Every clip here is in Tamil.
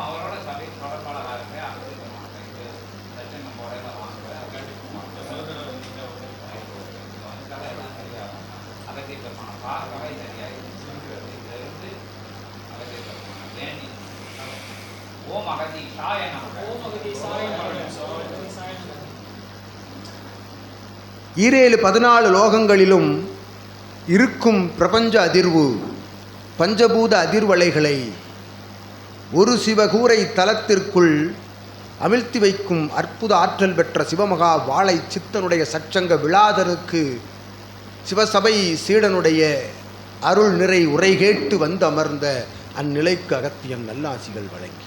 அவரோட ஓம் அகதி சாய ஓம் அகதி ஈரேழு பதினாலு லோகங்களிலும் இருக்கும் பிரபஞ்ச அதிர்வு பஞ்சபூத அதிர்வலைகளை ஒரு சிவகூரை தலத்திற்குள் அமிழ்த்தி வைக்கும் அற்புத ஆற்றல் பெற்ற சிவமகா வாழை சித்தனுடைய சச்சங்க விழாதருக்கு சிவசபை சீடனுடைய அருள் நிறை உரை கேட்டு வந்து அமர்ந்த அந்நிலைக்கு அகத்தியம் நல்லாசிகள் வழங்கி.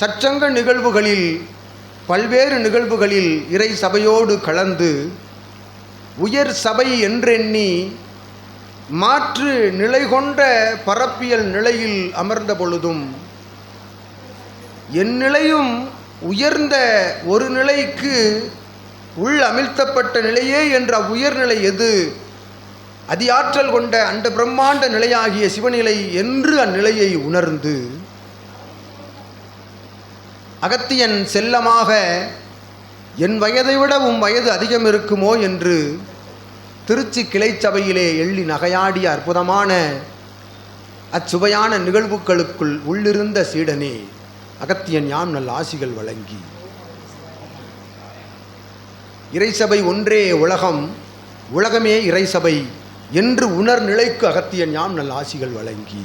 சச்சங்க நிகழ்வுகளில் பல்வேறு நிகழ்வுகளில் இறை சபையோடு கலந்து உயர் சபை என்றெண்ணி மாற்று நிலை கொண்ட பரப்பியல் நிலையில் அமர்ந்த பொழுதும் என் நிலையும் உயர்ந்த ஒரு நிலைக்கு உள் அமிழ்த்தப்பட்ட நிலையே என்ற உயர்நிலை எது? அதியாற்றல் கொண்ட அண்ட பிரம்மாண்ட நிலையாகிய சிவநிலை என்று அந்நிலையை உணர்ந்து அகத்தியன் செல்லமாக என் வயதை விட உம் வயது அதிகம் இருக்குமோ? என்று திருச்சி கிளை சபையிலே எள்ளி நகையாடிய அற்புதமான அச்சுவையான நிகழ்வுகளுக்குள் உள்ளிருந்த சீடனே அகத்தியன் யாம் நல்ல ஆசிகள் வழங்கி. இறைசபை ஒன்றே உலகம் உலகமே இறைசபை என்று உணர் நிலைக்கு அகத்தியன் யாம் நல்ல ஆசிகள் வழங்கி.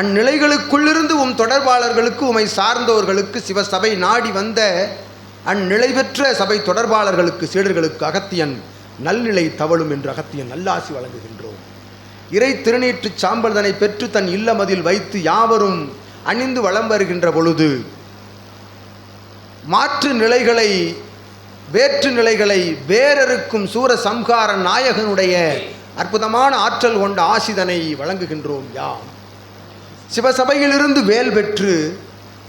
அந்நிலைகளுக்குள்ளிருந்து உம் தொடர்பாளர்களுக்கு உமை சார்ந்தோர்களுக்கு சிவசபை நாடி வந்த அந்நிலை பெற்ற சபை தொடர்பாளர்களுக்கு சீடர்களுக்கு அகத்தியன் நல்நிலை தவழும் என்று அகத்தியன் நல்லாசி வழங்குகின்றோம். இறை திருநீற்று சாம்பல்தனை பெற்று தன் இல்லமதில் வைத்து யாவரும் அணிந்து வலம் வருகின்ற பொழுது மாற்று நிலைகளை வேற்று நிலைகளை வேறறுக்கும் சூர சம்ஹார நாயகனுடைய அற்புதமான ஆற்றல் கொண்ட ஆசிதனை வழங்குகின்றோம் யாம். சிவசபையிலிருந்து வேல் பெற்று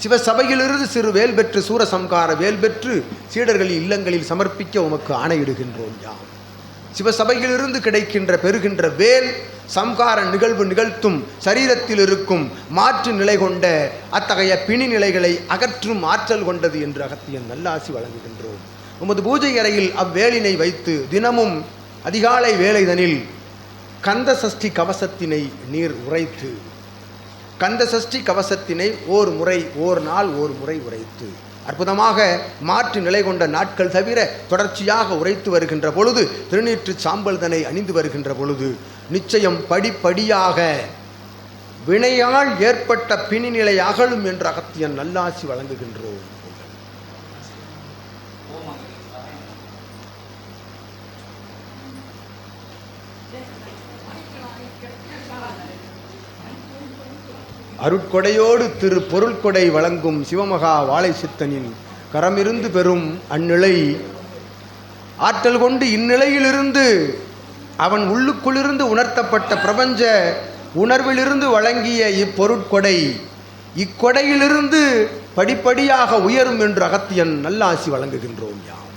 சிவசபையிலிருந்து சிறு வேல் பெற்று சூரசம்கார வேல் பெற்று சீடர்களின் இல்லங்களில் சமர்ப்பிக்க உமக்கு ஆணையிடுகின்றோம் யாம். சிவசபையிலிருந்து கிடைக்கின்ற பெறுகின்ற வேல் சம்கார நிகழ்வு நிகழ்த்தும் சரீரத்தில் இருக்கும் மாற்று நிலை கொண்ட அத்தகைய பிணி நிலைகளை அகற்றும் ஆற்றல் கொண்டது என்று அகத்தியன் நல்லாசி வழங்குகின்றோம். உமது பூஜை அறையில் அவ்வேலினை வைத்து தினமும் அதிகாலை வேலைதனில் கந்த சஷ்டி கவசத்தினை நீர் உரைத்து கந்த சஷ்டி கவசத்தினை ஓர் முறை ஓர் நாள் ஓர் முறை உரைத்து. அற்புதமாக மாற்று நிலை கொண்ட நாட்கள் தவிர தொடர்ச்சியாக உரைத்து வருகின்ற பொழுது திருநீற்று சாம்பல்தனை அணிந்து வருகின்ற பொழுது நிச்சயம் படிப்படியாக வினையால் ஏற்பட்ட பிணிநிலை அகலும் என்று அகத்தியன் நல்லாசி வழங்குகின்றோம். அருட்கொடையோடு திரு பொருள்கொடை வழங்கும் சிவமகா வாழை சித்தனின் கரமிருந்து பெறும் அந்நிலை. ஆற்றல் கொண்டு இந்நிலையிலிருந்து அவன் உள்ளுக்குள்ளிருந்து உணர்த்தப்பட்ட பிரபஞ்ச உணர்விலிருந்து வழங்கிய இப்பொருட்கொடை. இக்கொடையிலிருந்து படிப்படியாக உயரும் என்று அகத்தியன் நல்லாசி வழங்குகின்றோம் யாம்.